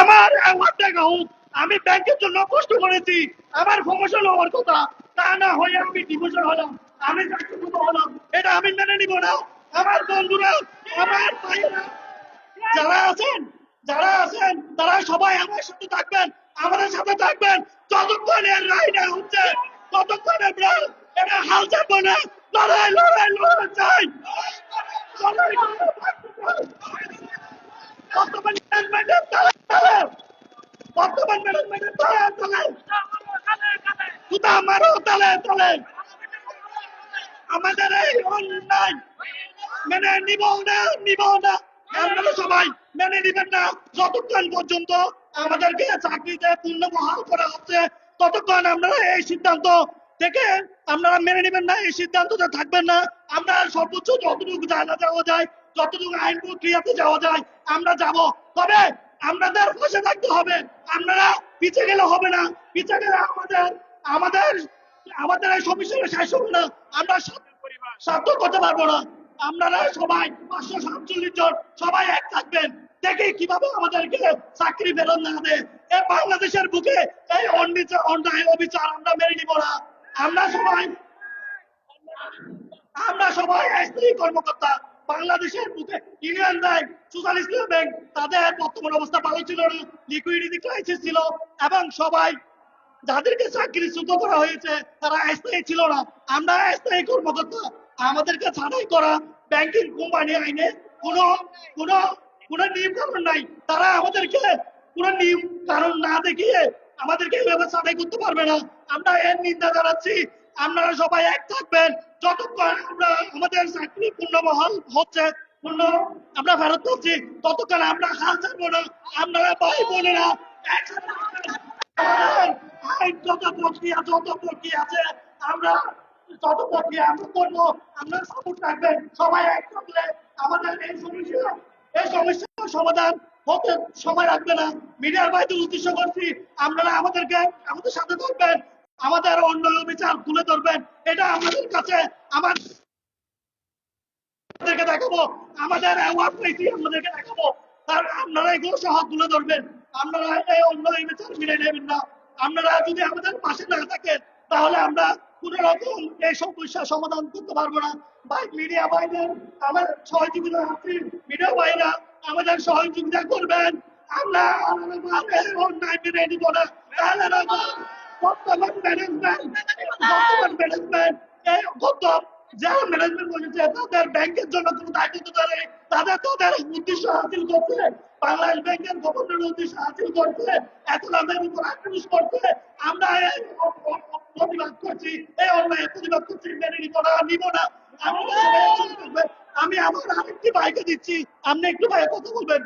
আমার আমার টাকা হোক, আমি ব্যাংকের জন্য কষ্ট করেছি। আমার প্রমোশন হওয়ার কথা, তা না হয়ে আমি হলাম, আমি চাকরিচ্যুত হলাম, এটা আমি মেনে নিব না। আমার বন্ধুরা, আমার ভাইয়েরা, যারা আছেন যারা আছেন, তারা সবাই আমার সাথে থাকবেন, আমাদের সাথে থাকবেন। যতক্ষণ এর রায় না হচ্ছে, ততক্ষণ এটা হাল না, লড়াই লড়াই লড়াই চাই লড়াই, লড়াই, বর্তমান ম্যানেজমেন্টের তালে তালে বর্তমান ম্যানেজমেন্টের তালে তালে সুতা তালে আমাদের এই অন্যায় মেনে নিব না নিব না। আপনারা সবাই মেনে নিবেন না। পর্যন্ত আমাদেরকে চাকরিতে পূর্ণ বহাল করা হচ্ছে, ততক্ষণ আমরা এই সিদ্ধান্ত থেকে আপনারা মেনে নেবেন না, এই থাকবেন না। আমরা সর্বোচ্চ যতটুকু জানা যাওয়া যায়, যতটুকু আইন প্রক্রিয়াতে যাওয়া যায়, আমরা যাব। তবে আপনাদের পাশে থাকতে হবে। আপনারা পিছিয়ে গেলে হবে না। পিছিয়ে গেলে আমাদের আমাদের আমাদের এই শেষ হবে না। আমরা সাধ্য করতে পারব না। আপনারা সবাই পাঁচশো সাতচল্লিশ জন সবাই এক থাকবেন। কীভাবে আমাদেরকে চাকরি না দেয়। এই বাংলাদেশের বুকে এই অন্যায়, অবিচার আমরা নিব না। আমরা সবাই আমরা সবাই কর্মকর্তা। বাংলাদেশের বুকে ইউনিয়ন ব্যাংক, সোশ্যাল ব্যাংক, তাদের বর্তমান অবস্থা ভালো ছিল না। লিকুইডিটি ক্রাইসিস ছিল এবং সবাই যাদেরকে চাকরিচ্যুত করা হয়েছে, তারা স্থায়ী ছিল না। আমরা স্থায়ী কর্মকর্তা। আমাদেরকে ছাড়াই করা ব্যাংকিং কোম্পানি আইনে কোনো কোনো কোনো নিয়ম কানুন নাই। তারা আমাদেরকে কোনো নিয়ম কানুন না দেখিয়ে আমাদেরকে এভাবে ছাড়াই করতে পারবে না। আমরা এর নিন্দা জানাচ্ছি। আপনারা সবাই এক থাকবেন। যতক্ষণ আমরা আমাদের চাকরি পূর্ণবহাল হচ্ছে, পূর্ণ আমরা ফেরত পাচ্ছি, ততক্ষণ আমরা হাল ছাড়বো না। আপনারা ভাই আমাদের আইন যত প্রক্রিয়া যত প্রক্রিয়া আছে, আমরা যত প্রক্রিয়া আমরা করব, আমরা সাপোর্ট রাখবেন সবাই এক থাকলে আমাদের এই সমস্যা, এই সমস্যার সমাধান হতে সময় লাগবে না। মিডিয়ার বাইরে উদ্দেশ্য করছি, আপনারা আমাদেরকে আমাদের সাথে থাকবেন আমাদের অন্য বিচার তুলে ধরবেন। এটা আমাদের কাছে, আমার আপনাদেরকে দেখাবো, আমাদের অ্যাওয়ার্ড পেয়েছি আপনাদেরকে দেখাবো। আর আপনারা এগুলো সহ তুলে ধরবেন। আপনারা এই অন্য বিচার মেনে নেবেন না। আপনারা যদি আমাদের পাশে না থাকেন, তাহলে আমরা কোন রকম এই সমস্যার সমাধান করতে পারব না। বাইক মিডিয়া বাইদের আমার সহযোগিতা আপনি, মিডিয়া বাইরা আমাদের সহযোগিতা করবেন। আমরা অন্যায় মেনে বর্তমান ম্যানেজমেন্ট বর্তমান যারা ম্যানেজমেন্ট করেছে তাদের ব্যাংকের জন্য কোনো দায়িত্ব ধরে তাদের তাদের উদ্দেশ্য হাসিল করছে বাংলাদেশ ব্যাংকের গভর্নর উদ্দেশ্য হাসিল করছে এখন আমাদের উপর আক্রমণ করছে আমরা প্রতিবাদ করছি। এই অন্যায় প্রতিবাদ করছি, মেনে নিব না নিব না। আমি আমার আরেকটি ভাইকে দিচ্ছি। আপনি একটু ভাই কথা বলবেন।